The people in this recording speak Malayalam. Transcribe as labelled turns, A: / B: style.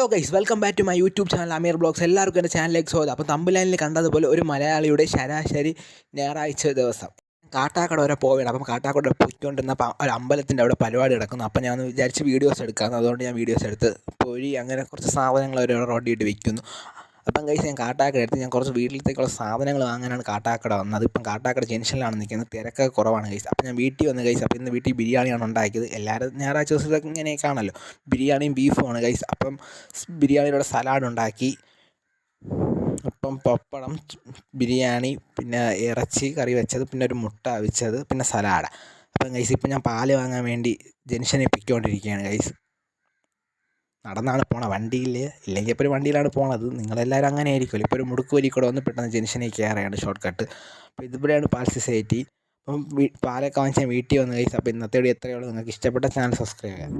A: Hello guys welcome back to my YouTube channel Ameer blogs എല്ലാവർക്കും എന്റെ ചാനലിലേക്ക് സ്വാഗതം. അപ്പോൾ തമ്പുലൈനിൽ കണ്ടതുപോലെ ഒരു മലയാളിയുടെ ശരാശരി ഞായറാഴ്ച ദിവസം. കാട്ടാക്കട വരെ പോവുകയാണ് അപ്പം കാട്ടാക്കട പോയിക്കൊണ്ടിരുന്നപ്പോൾ ഒരു അമ്പലത്തിന്റെ അവിടെ പരിപാടി നടക്കുന്നു. അപ്പം ഞാൻ വിചാരിച്ച് വീഡിയോസ് എടുക്കാമെന്ന് അതുകൊണ്ട് ഞാൻ വീഡിയോസ് എടുത്ത് പോയി അങ്ങനെ കുറച്ച് സാധനങ്ങൾ അവർ റോഡിയിട്ട് വിൽക്കുന്നു അപ്പം കഴിച്ച് ഞാൻ കാട്ടാക്കട എടുത്ത് ഞാൻ കുറച്ച് വീട്ടിലത്തേക്കുള്ള സാധനങ്ങൾ വാങ്ങാനാണ് കാട്ടാക്കട വന്നത്. ഇപ്പം കാട്ടാക്കട ജംഗ്ഷനിലാണ് നിൽക്കുന്നത്. തിരക്കൊക്കെ കുറവാണ് കഴിച്ചത് അപ്പം ഞാൻ വീട്ടിൽ വന്ന് കഴിച്ചത് അപ്പം ഇന്ന് വീട്ടിൽ ബിരിയാണിയാണ് ഉണ്ടാക്കിയത്. എല്ലാവരും ഞായറാഴ്ച ദിവസത്തൊക്കെ ഇങ്ങനെയൊക്കെയാണല്ലോ. ബിരിയാണിയും ബീഫുമാണ് കഴിച്ചത് അപ്പം ബിരിയാണിയുടെ സലാഡ് ഉണ്ടാക്കി. അപ്പം പപ്പടം ബിരിയാണി പിന്നെ ഇറച്ചി കറി വെച്ചത് പിന്നെ ഒരു മുട്ട അവിച്ചത് പിന്നെ സലാഡ് അപ്പം ഗൈസ് ഇപ്പം ഞാൻ പാൽ വാങ്ങാൻ വേണ്ടി ജംഗ്ഷനിൽ പിക്കോണ്ടിരിക്കുകയാണ് ഗൈസ് നടന്നാണ് പോണ വണ്ടിയിൽ ഇല്ലെങ്കിൽ ഇപ്പോൾ ഒരു വണ്ടിയിലാണ് പോണത്. നിങ്ങളെല്ലാവരും അങ്ങനെ ആയിരിക്കുമല്ലോ ഇപ്പോൾ ഒരു മുടുക്ക് വരി കൂടെ വന്ന് പെട്ടെന്ന് ജംഗ്ഷനിൽ കയറുകയാണ് ഷോർട്ട് കട്ട് അപ്പോൾ ഇതിവിടെയാണ് പാൽ സൊസൈറ്റി. അപ്പം പാലൊക്കെ വാങ്ങിച്ചാൽ വീട്ടിൽ വന്ന് കഴിച്ച് അപ്പോൾ ഇന്നത്തെ വീഡിയോ എത്രയുള്ളൂ നിങ്ങൾക്ക് ഇഷ്ടപ്പെട്ട ചാനൽ സബ്സ്ക്രൈബ് ചെയ്യാം.